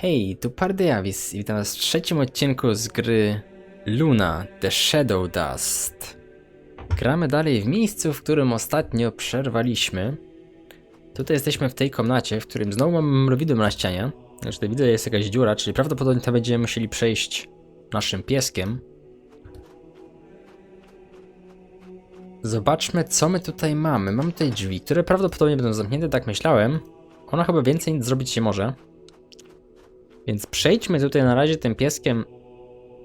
Hej, tu Pardiavis i witam was w trzecim odcinku z gry Luna The Shadow Dust. Gramy dalej w miejscu, w którym ostatnio przerwaliśmy. Tutaj jesteśmy w tej komnacie, w którym znowu mamy mrowidło na ścianie. Znaczy tutaj widzę, jest jakaś dziura, czyli prawdopodobnie tam będziemy musieli przejść naszym pieskiem. Zobaczmy, co my tutaj mamy. Mamy tutaj drzwi, które prawdopodobnie będą zamknięte, tak myślałem. Ona chyba więcej nic zrobić nie może. Więc przejdźmy tutaj na razie tym pieskiem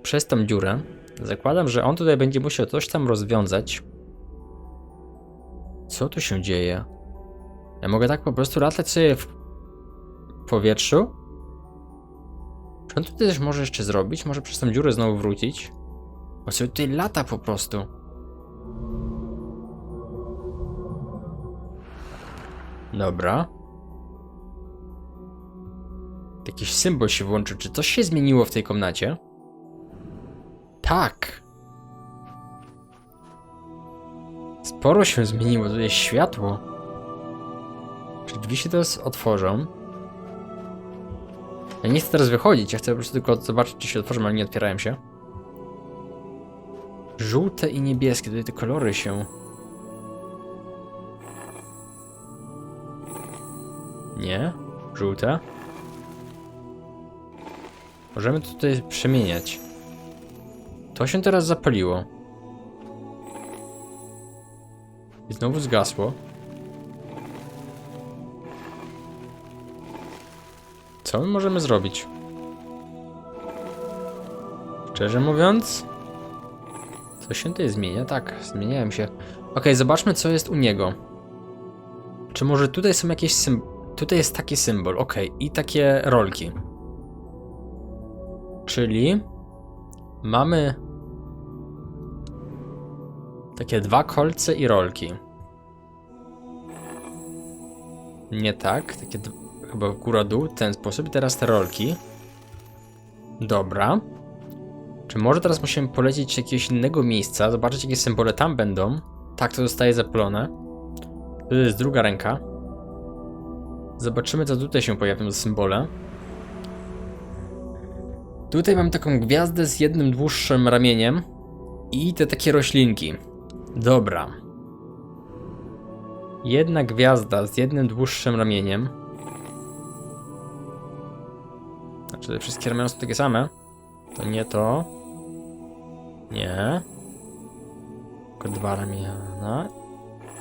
przez tą dziurę. Zakładam, że on tutaj będzie musiał coś tam rozwiązać. Co tu się dzieje? Ja mogę tak po prostu latać sobie w powietrzu? Czy on tutaj też może jeszcze zrobić? Może przez tą dziurę znowu wrócić? Bo sobie tutaj lata po prostu. Dobra. Jakiś symbol się włączył. Czy coś się zmieniło w tej komnacie? Tak. Sporo się zmieniło. Tutaj jest światło. Czy drzwi się teraz otworzą? Ja nie chcę teraz wychodzić. Ja chcę po prostu tylko zobaczyć, czy się otworzą, ale nie otwierają się. Żółte i niebieskie. Tutaj te kolory się. Nie? Żółte? Możemy tutaj przemieniać. To się teraz zapaliło. I znowu zgasło. Co my możemy zrobić? Szczerze mówiąc, co się tutaj zmienia? Tak, zmieniałem się. Ok, zobaczmy, co jest u niego. Czy może tutaj są jakieś symbole? Tutaj jest taki symbol, ok, i takie rolki. Czyli mamy takie dwa kolce i rolki. Nie tak, takie chyba góra-dół, ten sposób. I teraz te rolki. Dobra. Czy może teraz musimy polecieć do jakiegoś innego miejsca, zobaczyć jakie symbole tam będą? Tak, to zostaje zapalone. To jest druga ręka. Zobaczymy, co tutaj się pojawią za symbole. Tutaj mam taką gwiazdę z jednym dłuższym ramieniem i te takie roślinki. Dobra. Jedna gwiazda z jednym dłuższym ramieniem. Znaczy te wszystkie ramiona są takie same. To nie to. Nie. Tylko dwa ramiona.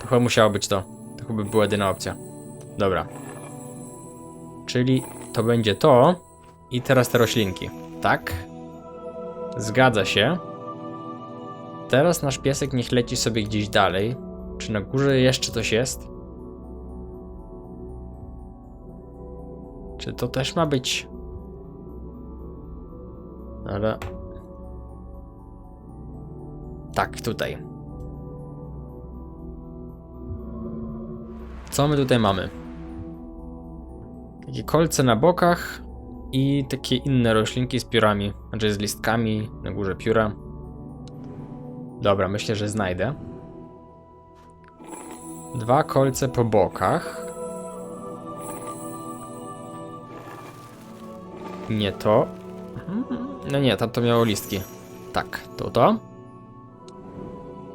To chyba musiało być to. To chyba była jedyna opcja. Dobra. Czyli to będzie to. I teraz te roślinki. Tak. Zgadza się. Teraz nasz piesek niech leci sobie gdzieś dalej. Czy na górze jeszcze coś jest? Czy to też ma być? Ale. Tak, tutaj. Co my tutaj mamy? Takie kolce na bokach i takie inne roślinki z piórami, znaczy z listkami na górze pióra. Dobra, myślę, że znajdę. Dwa kolce po bokach. Nie to. No nie, tam to miało listki. Tak, to to.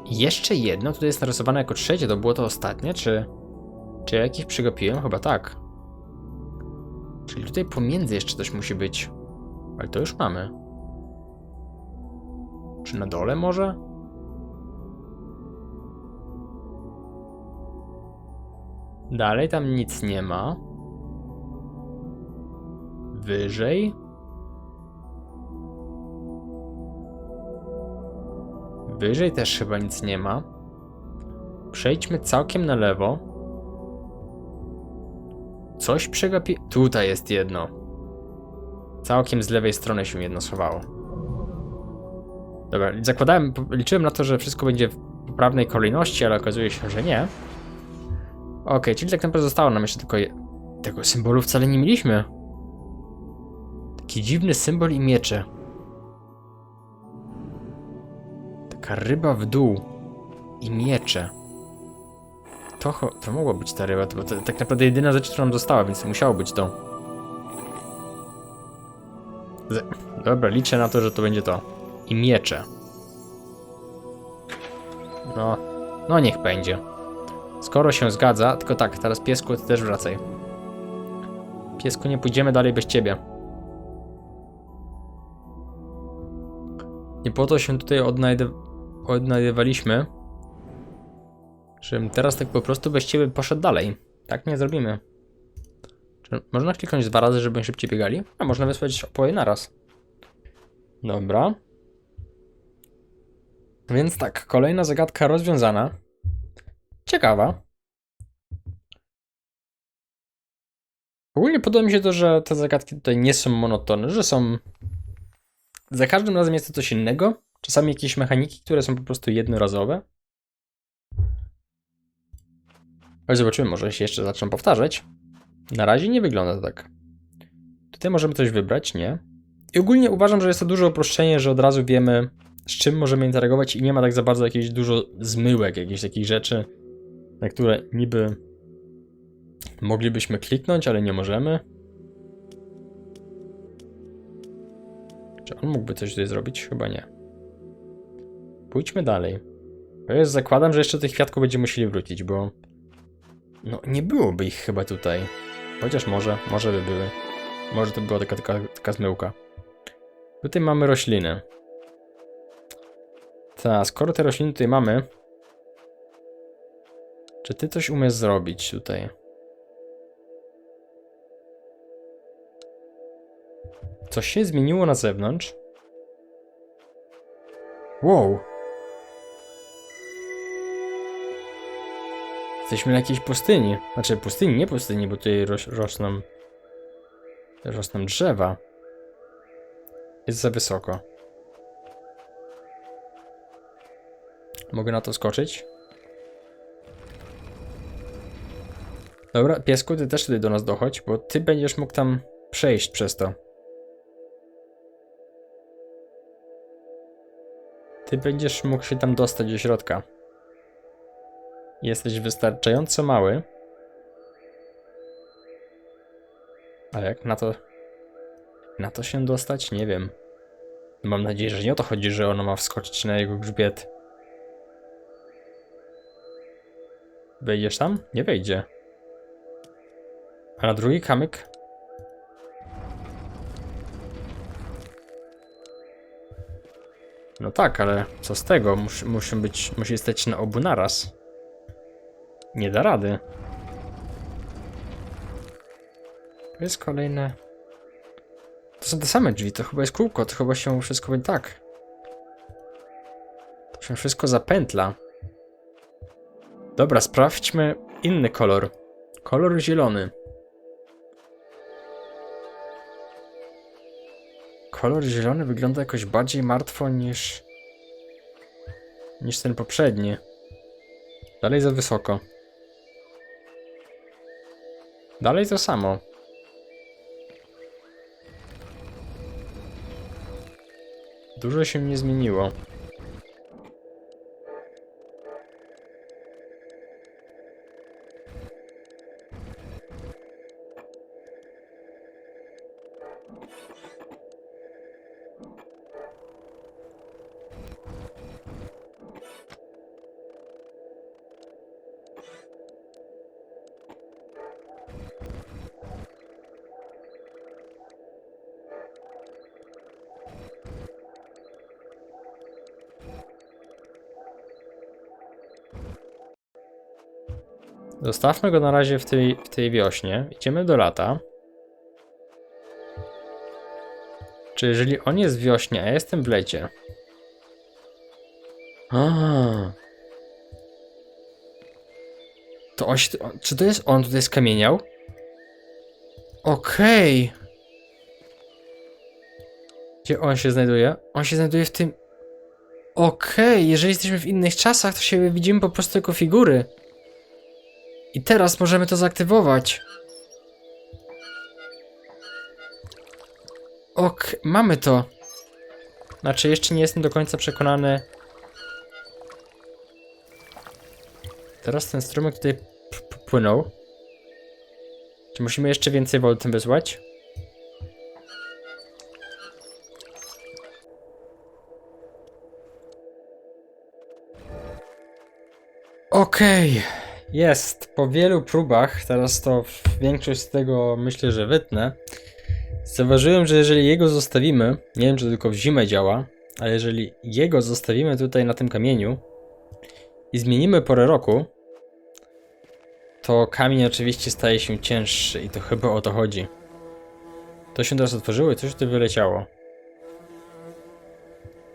Jeszcze jedno, tutaj jest narysowane jako trzecie, to było to ostatnie, czy... Czy ja jakieś przegapiłem? Chyba tak. Czyli tutaj pomiędzy jeszcze coś musi być. Ale to już mamy. Czy na dole może? Dalej tam nic nie ma. Wyżej. Wyżej też chyba nic nie ma. Przejdźmy całkiem na lewo. Coś przegapi... Tutaj jest jedno. Całkiem z lewej strony się jedno schowało. Dobra, zakładałem, liczyłem na to, że wszystko będzie w poprawnej kolejności, ale okazuje się, że nie. Okej, czyli tak naprawdę zostało nam jeszcze tylko... Je... Tego symbolu wcale nie mieliśmy. Taki dziwny symbol i miecze. Taka ryba w dół. I miecze. To, to mogło być ta ryba, bo to tak naprawdę jedyna rzecz, która nam została, więc musiało być to. Dobra, liczę na to, że to będzie to. I miecze. No, no niech będzie. Skoro się zgadza, tylko tak, teraz piesku, ty też wracaj. Piesku, nie pójdziemy dalej bez ciebie. Nie po to się tutaj odnajdy... odnajdywaliśmy, żebym teraz tak po prostu bez ciebie poszedł dalej. Tak nie zrobimy. Czy można kliknąć dwa razy, żeby szybciej biegali? A można wysłać opoje naraz. Dobra. Więc tak, kolejna zagadka rozwiązana. Ciekawa. Ogólnie podoba mi się to, że te zagadki tutaj nie są monotony, że są. Za każdym razem jest to coś innego. Czasami jakieś mechaniki, które są po prostu jednorazowe. Ale zobaczymy, może się jeszcze zaczną powtarzać. Na razie nie wygląda to tak. Tutaj możemy coś wybrać, nie? I ogólnie uważam, że jest to duże uproszczenie, że od razu wiemy, z czym możemy interagować i nie ma tak za bardzo jakichś dużo zmyłek, jakichś takich rzeczy, na które niby moglibyśmy kliknąć, ale nie możemy. Czy on mógłby coś tutaj zrobić? Chyba nie. Pójdźmy dalej. Zakładam, że jeszcze tych kwiatków będziemy musieli wrócić, bo no nie byłoby ich chyba tutaj. Chociaż może, może by były. Może to była taka, taka, taka zmyłka. Tutaj mamy rośliny. Ta, skoro te rośliny tutaj mamy, czy ty coś umiesz zrobić tutaj? Coś się zmieniło na zewnątrz? Wow. Jesteśmy na jakiejś pustyni. Znaczy pustyni, nie pustyni, bo tutaj rosną... Rosną drzewa. Jest za wysoko. Mogę na to skoczyć? Dobra, piesku, ty też tutaj do nas dochodź, bo ty będziesz mógł tam przejść przez to. Ty będziesz mógł się tam dostać do środka. Jesteś wystarczająco mały. Ale jak na to. Na to się dostać? Nie wiem. Mam nadzieję, że nie o to chodzi, że ono ma wskoczyć na jego grzbiet. Wejdziesz tam? Nie wejdzie. A na drugi kamyk? No tak, ale co z tego? Mus, musi być, musi stać na obu naraz. Nie da rady. To jest kolejne. To są te same drzwi, to chyba jest kółko, to chyba się wszystko będzie tak. To się wszystko zapętla. Dobra, sprawdźmy inny kolor. Kolor zielony. Kolor zielony wygląda jakoś bardziej martwo niż. niż ten poprzedni. Dalej za wysoko. Dalej to samo. Dużo się nie zmieniło. Zostawmy go na razie w tej, w tej wiośnie. Idziemy do lata. Czy jeżeli on jest w wiośnie, a ja jestem w lecie? A. To on się, czy to jest on tutaj skamieniał? Okej. Gdzie on się znajduje? On się znajduje w tym... Okej, jeżeli jesteśmy w innych czasach, to się widzimy po prostu jako figury. I teraz możemy to zaktywować. Ok, mamy to. Znaczy, jeszcze nie jestem do końca przekonany. Teraz ten strumyk tutaj płynął. Czy musimy jeszcze więcej wody tym wysłać? Okej. Okay jest. Po wielu próbach, teraz to większość z tego myślę, że wytnę. Zauważyłem, że jeżeli jego zostawimy, nie wiem czy tylko w zimę działa, ale jeżeli jego zostawimy tutaj na tym kamieniu i zmienimy porę roku, to kamień oczywiście staje się cięższy i to chyba o to chodzi. To się teraz otworzyło i coś tu wyleciało.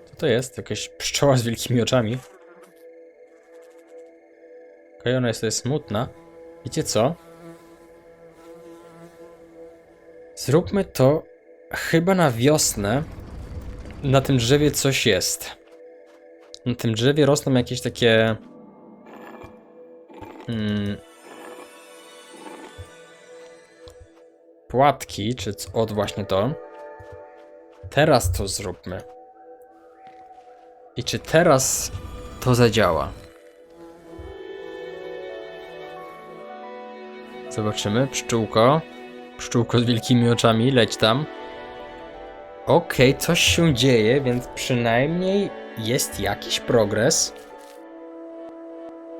Co to jest? Jakaś pszczoła z wielkimi oczami. Okej, ona jest tutaj smutna. Wiecie co? Zróbmy to chyba na wiosnę. Na tym drzewie coś jest. Na tym drzewie rosną jakieś takie. Mm, płatki, czy od właśnie to. Teraz to zróbmy. I czy teraz to zadziała? Zobaczymy. Pszczółko. Pszczółko z wielkimi oczami, leć tam. Okej, coś się dzieje, więc przynajmniej jest jakiś progres.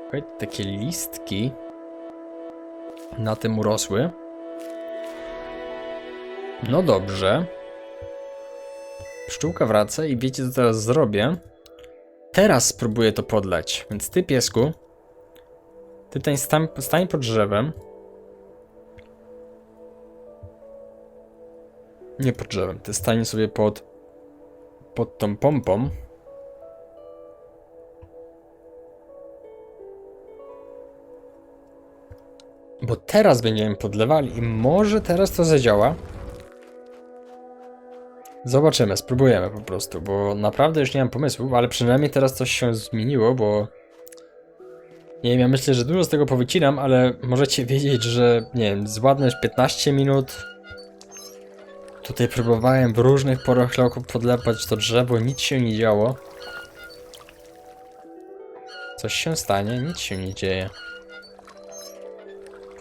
Okej, takie listki na tym urosły. No dobrze. Pszczółka wraca i wiecie co teraz zrobię? Teraz spróbuję to podlać, więc ty piesku, ty stań, stań pod drzewem. Nie pod drzewem, ty stań sobie pod pod tą pompą. Bo teraz będziemy podlewali i może teraz to zadziała. Zobaczymy, spróbujemy po prostu, bo naprawdę już nie mam pomysłów, ale przynajmniej teraz coś się zmieniło, bo nie wiem, ja myślę, że dużo z tego powycinam, ale możecie wiedzieć, że nie wiem, z ładne 15 minut tutaj próbowałem w różnych porach roku podlewać to drzewo, nic się nie działo. Coś się stanie, nic się nie dzieje.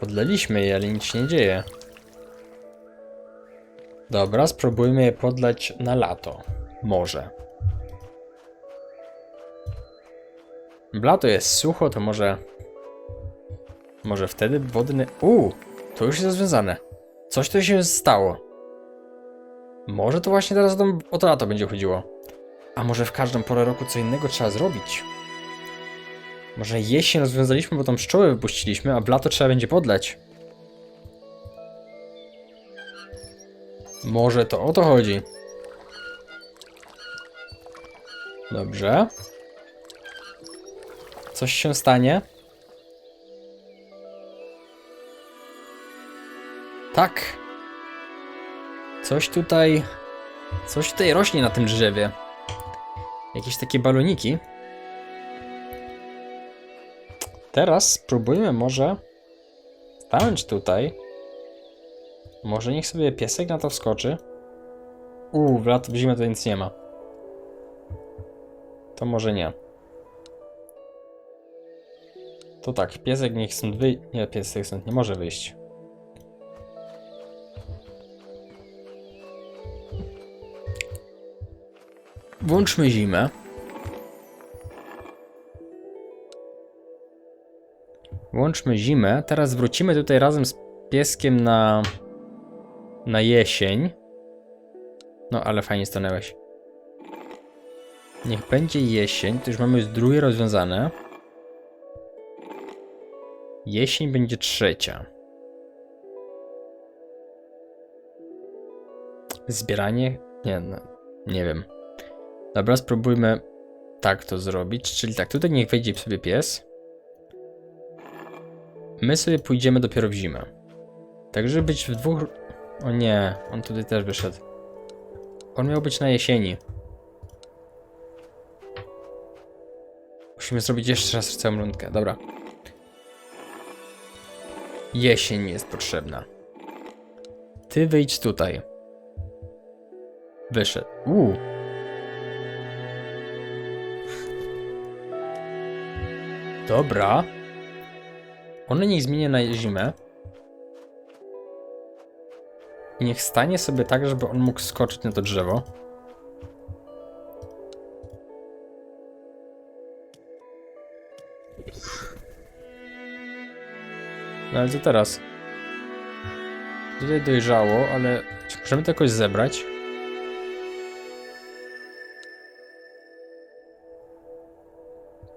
Podleliśmy je, ale nic się nie dzieje. Dobra, spróbujmy je podlać na lato. Może. Lato jest sucho, to może... Może wtedy wodny... Uuu, to już jest rozwiązane. Coś tu się stało. Może to właśnie teraz o to, lato będzie chodziło. A może w każdą porę roku co innego trzeba zrobić? Może jesień rozwiązaliśmy, bo tą pszczołę wypuściliśmy, a w lato trzeba będzie podleć. Może to o to chodzi. Dobrze. Coś się stanie? Tak. Coś tutaj. Coś tutaj rośnie na tym drzewie. Jakieś takie baloniki. Teraz spróbujmy może stanąć tutaj. Może niech sobie piesek na to wskoczy. Uuu, w, lat, w zimę to nic nie ma. To może nie. To tak, piesek niech stąd wyjdzie. Nie, piesek stąd nie może wyjść. Włączmy zimę. Włączmy zimę. Teraz wrócimy tutaj razem z pieskiem na na jesień. No, ale fajnie stanęłeś. Niech będzie jesień, to już mamy już drugie rozwiązane. Jesień będzie trzecia. Zbieranie? Nie, no, nie wiem. Dobra, spróbujmy tak to zrobić. Czyli tak, tutaj niech wejdzie sobie pies. My sobie pójdziemy dopiero w zimę. Tak, żeby być w dwóch o nie, on tutaj też wyszedł. On miał być na jesieni. Musimy zrobić jeszcze raz całą rundkę, dobra. Jesień jest potrzebna. Ty wyjdź tutaj. Wyszedł. Uuu. Dobra. One niech zmienię na zimę. I niech stanie sobie tak, żeby on mógł skoczyć na to drzewo. No ale co teraz? Tutaj dojrzało, ale czy możemy to jakoś zebrać?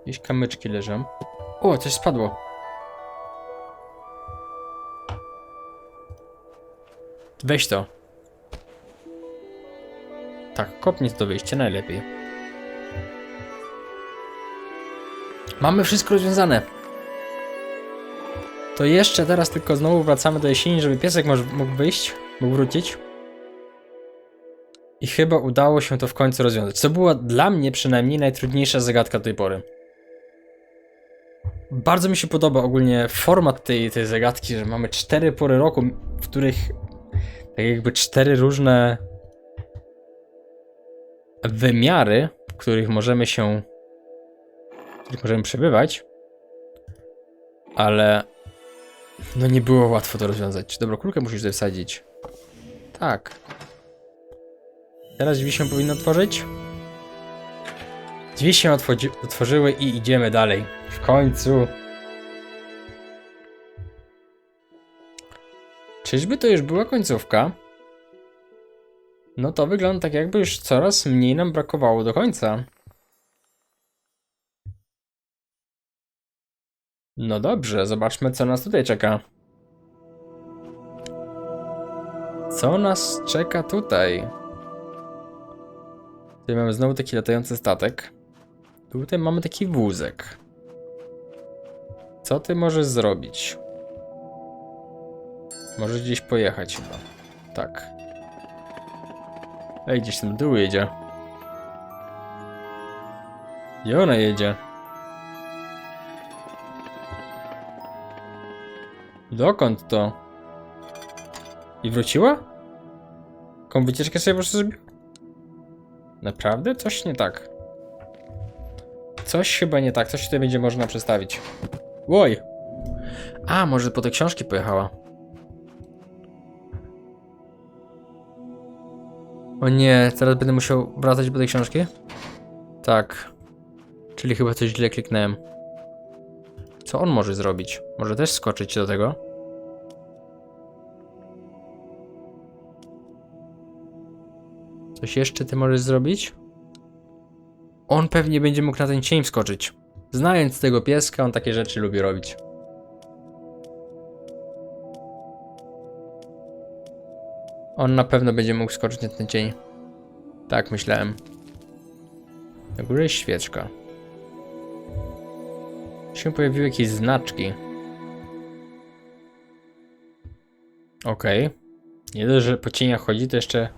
Jakieś kamyczki leżą. O, coś spadło. Weź to. Tak, kopnij to wyjście najlepiej. Mamy wszystko rozwiązane. To jeszcze teraz tylko znowu wracamy do jesieni, żeby piesek mógł wyjść, mógł wrócić. I chyba udało się to w końcu rozwiązać. To była dla mnie przynajmniej najtrudniejsza zagadka do tej pory. Bardzo mi się podoba ogólnie format tej, tej zagadki, że mamy cztery pory roku, w których tak jakby cztery różne wymiary, w których możemy się, w których możemy przebywać, ale no nie było łatwo to rozwiązać. Dobra, kulkę musisz tutaj wsadzić. Tak. Teraz drzwi się powinny otworzyć. Drzwi się otwodzi- otworzyły i idziemy dalej. W końcu. Czyżby to już była końcówka? No to wygląda tak jakby już coraz mniej nam brakowało do końca. No dobrze, zobaczmy co nas tutaj czeka. Co nas czeka tutaj? Tutaj mamy znowu taki latający statek. Tutaj mamy taki wózek. Co ty możesz zrobić? Możesz gdzieś pojechać chyba. Tak. Ej, gdzieś tam dół jedzie. Gdzie ona jedzie? Dokąd to? I wróciła? Jaką wycieczkę sobie po prostu zrobiła? Naprawdę? Coś nie tak. Coś chyba nie tak, coś tutaj będzie można przestawić. Łoj! A, może po te książki pojechała. O nie, teraz będę musiał wracać po tej książki? Tak. Czyli chyba coś źle kliknąłem. Co on może zrobić? Może też skoczyć do tego? Coś jeszcze ty możesz zrobić? On pewnie będzie mógł na ten cień wskoczyć. Znając tego pieska, on takie rzeczy lubi robić. On na pewno będzie mógł skoczyć na ten cień. Tak myślałem. Na górze jest świeczka. Się pojawiły jakieś znaczki. Okej. Nie dość, że po cieniach chodzi, to jeszcze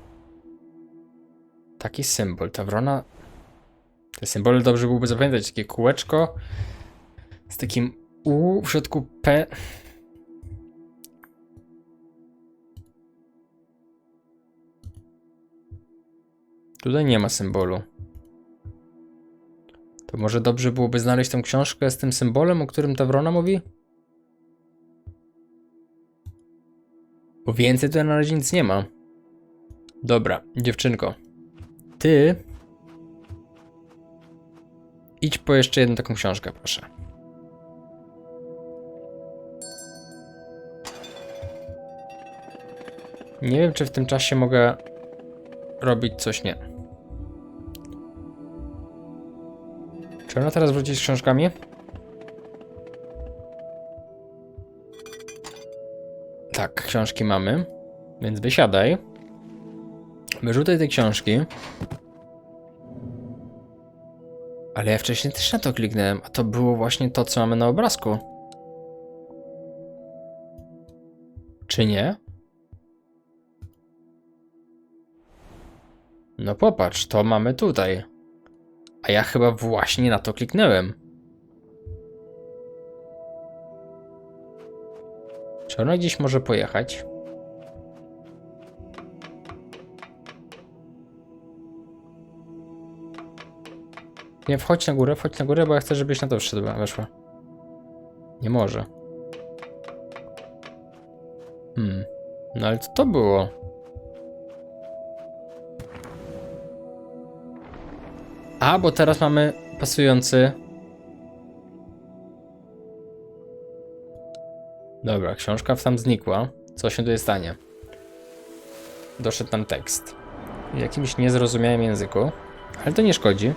taki symbol. Ta wrona. Te symbole dobrze byłoby zapamiętać. Takie kółeczko z takim U w środku P. Tutaj nie ma symbolu. To może dobrze byłoby znaleźć tą książkę z tym symbolem, o którym ta wrona mówi? Bo więcej tutaj na razie nic nie ma. Dobra, dziewczynko. Ty. Idź po jeszcze jedną taką książkę, proszę. Nie wiem, czy w tym czasie mogę robić coś nie. Czy ona teraz wróci z książkami? Tak, książki mamy. Więc wysiadaj. Wyrzucaj te książki. Ale ja wcześniej też na to kliknąłem, a to było właśnie to, co mamy na obrazku. Czy nie? No popatrz, to mamy tutaj. A ja chyba właśnie na to kliknąłem. Czy ona gdzieś może pojechać? Nie, wchodź na górę, wchodź na górę, bo ja chcę, żebyś na to wszedła, weszła. Nie może. Hmm. No ale co to było? A, bo teraz mamy pasujący. Dobra, książka tam znikła. Co się tutaj stanie? Doszedł tam tekst. W jakimś niezrozumiałym języku, ale to nie szkodzi.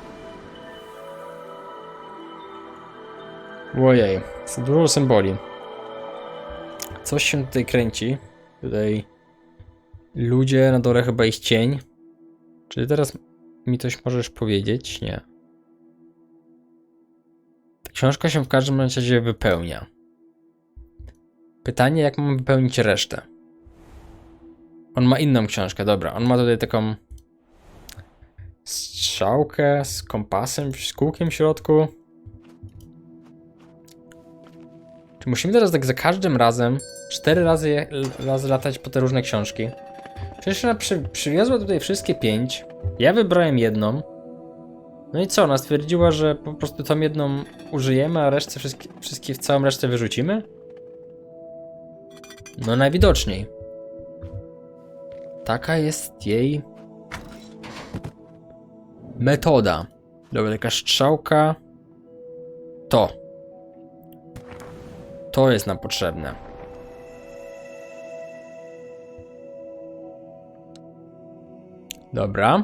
Ojej, jest dużo symboli. Coś się tutaj kręci. Tutaj ludzie, na dole chyba ich cień. Czy teraz mi coś możesz powiedzieć? Nie. Ta książka się w każdym razie wypełnia. Pytanie, jak mam wypełnić resztę? On ma inną książkę, dobra. On ma tutaj taką strzałkę z kompasem, z kółkiem w środku. Czy musimy teraz tak za każdym razem cztery razy, razy latać po te różne książki? Przecież ona przy, przywiozła tutaj wszystkie pięć. Ja wybrałem jedną. No i co? Ona stwierdziła, że po prostu tą jedną użyjemy, a resztę wszystkie, wszystkie całą resztę wyrzucimy? No najwidoczniej. Taka jest jej metoda. Dobra, taka strzałka. To. To jest nam potrzebne. Dobra.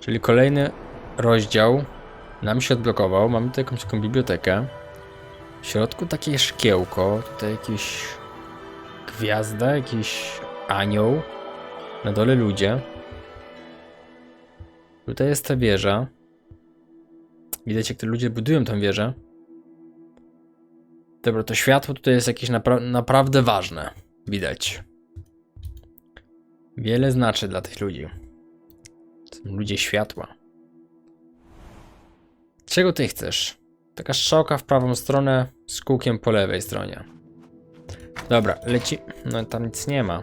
Czyli kolejny rozdział nam się odblokował. Mamy tutaj jakąś taką bibliotekę. W środku takie szkiełko. Tutaj jakiś gwiazda, jakiś anioł. Na dole ludzie. Tutaj jest ta wieża. Widać, jak te ludzie budują tą wieżę. Dobra, to światło tutaj jest jakieś napra naprawdę ważne. Widać. Wiele znaczy dla tych ludzi. To są ludzie światła. Czego ty chcesz? Taka strzałka w prawą stronę z kółkiem po lewej stronie. Dobra, leci. No tam nic nie ma.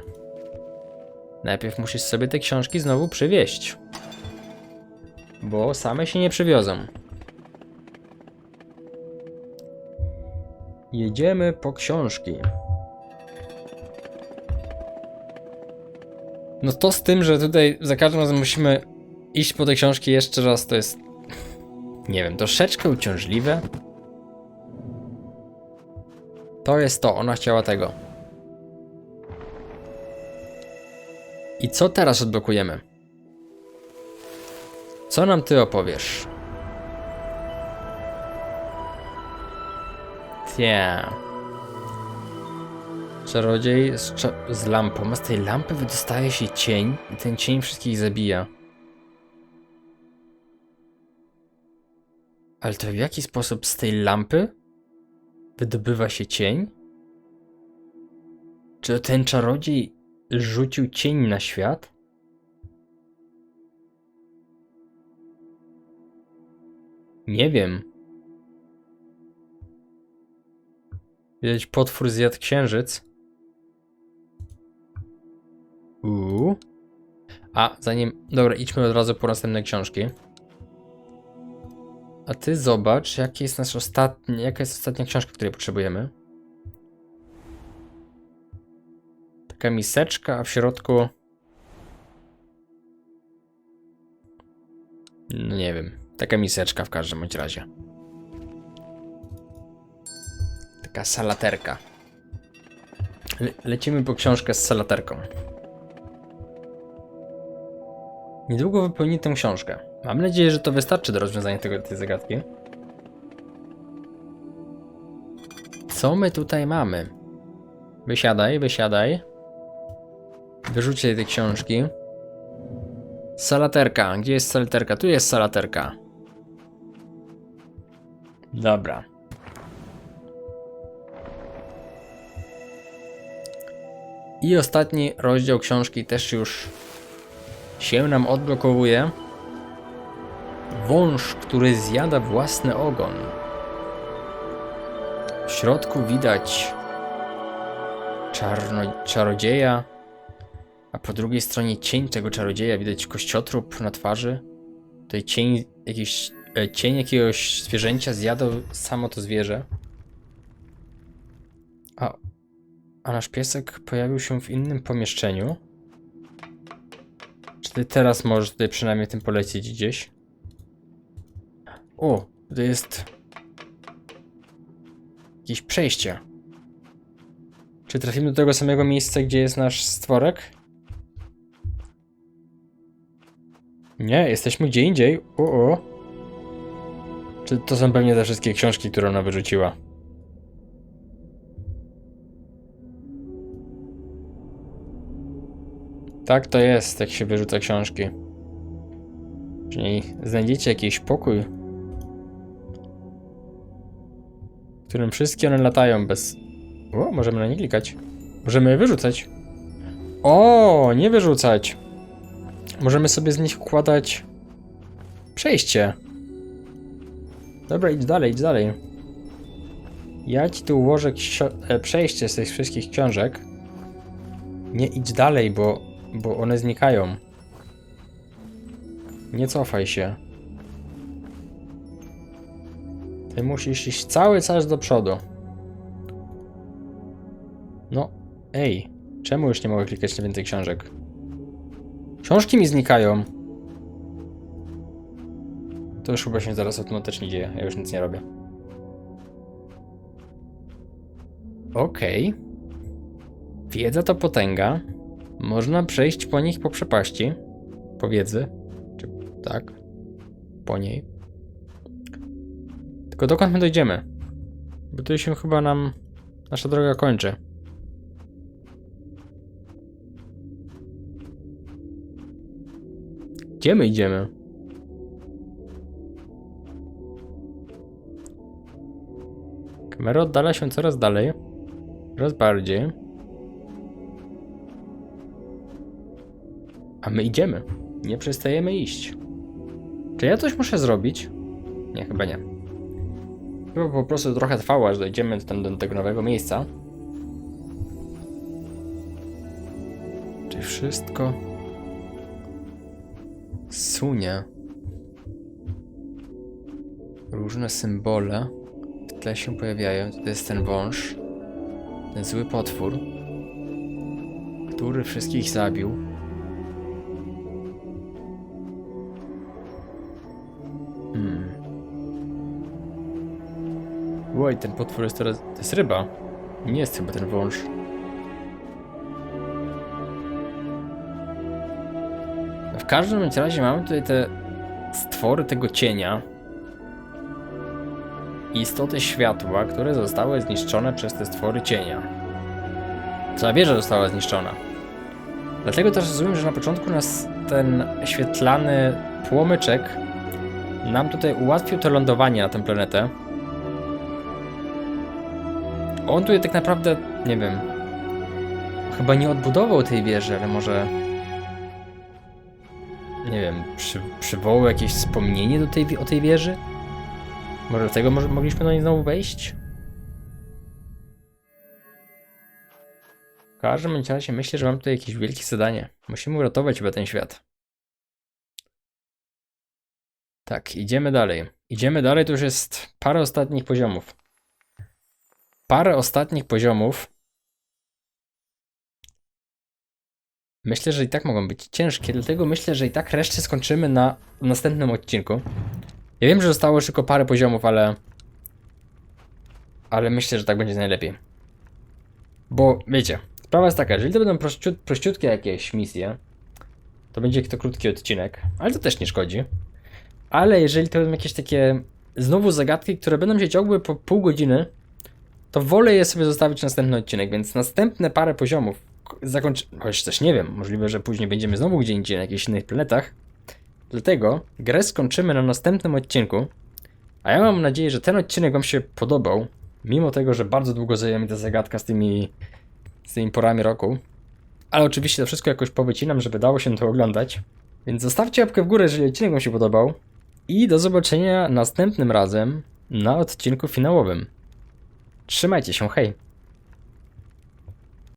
Najpierw musisz sobie te książki znowu przywieźć. Bo same się nie przywiozą. Jedziemy po książki. No to z tym, że tutaj za każdym razem musimy iść po te książki jeszcze raz, to jest. Nie wiem, troszeczkę uciążliwe. To jest to, ona chciała tego. I co teraz odblokujemy? Co nam ty opowiesz? Tie. Czarodziej z, cza- z lampą. Z tej lampy wydostaje się cień i ten cień wszystkich zabija. Ale to w jaki sposób z tej lampy wydobywa się cień? Czy ten czarodziej rzucił cień na świat? Nie wiem. Widać potwór zjadł księżyc. Uuu. A, zanim... Dobra, idźmy od razu po następne książki. A ty zobacz, jaki jest nasz ostatni, jaka jest ostatnia książka, której potrzebujemy. Taka miseczka, a w środku... No nie wiem. Taka miseczka w każdym bądź razie. Taka salaterka. Le lecimy po książkę z salaterką. Niedługo wypełni tę książkę. Mam nadzieję, że to wystarczy do rozwiązania tego, tej zagadki. Co my tutaj mamy? Wysiadaj, wysiadaj. Wyrzućcie te książki. Salaterka. Gdzie jest salaterka? Tu jest salaterka. Dobra. I ostatni rozdział książki też już się nam odblokowuje. Wąż, który zjada własny ogon. W środku widać czarno, czarodzieja, a po drugiej stronie cień tego czarodzieja. Widać kościotrup na twarzy. Tutaj cień, jakiś, e, cień jakiegoś zwierzęcia zjadał samo to zwierzę. A, a nasz piesek pojawił się w innym pomieszczeniu. Czy ty teraz możesz tutaj przynajmniej tym polecieć gdzieś? O, tutaj jest jakieś przejście. Czy trafimy do tego samego miejsca, gdzie jest nasz stworek? Nie, jesteśmy gdzie indziej. O, o. Czy to są pewnie te wszystkie książki, które ona wyrzuciła? Tak to jest, jak się wyrzuca książki. Czyli znajdziecie jakiś pokój, w którym wszystkie one latają bez... O, możemy na nie klikać. Możemy je wyrzucać. O, nie wyrzucać. Możemy sobie z nich układać przejście. Dobra, idź dalej, idź dalej. Ja ci tu ułożę e, przejście z tych wszystkich książek. Nie idź dalej, bo, bo one znikają. Nie cofaj się. Ty musisz iść cały czas do przodu. No, ej, czemu już nie mogę klikać na więcej książek? Książki mi znikają. To już chyba się zaraz automatycznie dzieje, ja już nic nie robię. Okej. Wiedza to potęga. Można przejść po nich po przepaści. Po wiedzy. Czy tak? Po niej. Tylko dokąd my dojdziemy? Bo tu się chyba nam nasza droga kończy. Gdzie my idziemy? Kamera oddala się coraz dalej. Coraz bardziej. My idziemy. Nie przestajemy iść. Czy ja coś muszę zrobić? Nie, chyba nie. Chyba po prostu trochę trwało, aż dojdziemy do tego nowego miejsca. Czy wszystko sunie? Różne symbole w tle się pojawiają. To jest ten wąż, ten zły potwór, który wszystkich zabił. Oj, ten potwór jest teraz. To jest ryba. Nie jest chyba ten wąż. W każdym razie mamy tutaj te stwory tego cienia. Istoty światła, które zostały zniszczone przez te stwory cienia. Cała wieża została zniszczona. Dlatego też rozumiem, że na początku nas ten świetlany płomyczek nam tutaj ułatwił to lądowanie na tę planetę. On tutaj tak naprawdę, nie wiem, chyba nie odbudował tej wieży, ale może, nie wiem, przy, przywołał jakieś wspomnienie do tej, o tej wieży? Może dlatego może, mogliśmy do niej znowu wejść? W każdym razie myślę, że mam tutaj jakieś wielkie zadanie. Musimy uratować chyba ten świat. Tak, idziemy dalej. Idziemy dalej, to już jest parę ostatnich poziomów. Parę ostatnich poziomów. Myślę, że i tak mogą być ciężkie, dlatego myślę, że i tak resztę skończymy na następnym odcinku. Ja wiem, że zostało już tylko parę poziomów, ale. Ale myślę, że tak będzie najlepiej. Bo wiecie, sprawa jest taka, jeżeli to będą prościut, prościutkie jakieś misje, to będzie to krótki odcinek, ale to też nie szkodzi. Ale jeżeli to będą jakieś takie znowu zagadki, które będą się ciągły po pół godziny, to wolę je sobie zostawić na następny odcinek, więc następne parę poziomów zakończy... Choć też nie wiem, możliwe, że później będziemy znowu gdzie indziej na jakichś innych planetach. Dlatego grę skończymy na następnym odcinku, a ja mam nadzieję, że ten odcinek wam się podobał, mimo tego, że bardzo długo zajęła mi ta zagadka z tymi, z tymi porami roku. Ale oczywiście to wszystko jakoś powycinam, żeby dało się to oglądać. Więc zostawcie łapkę w górę, jeżeli odcinek wam się podobał. I do zobaczenia następnym razem na odcinku finałowym. 吃麦几熊嘿。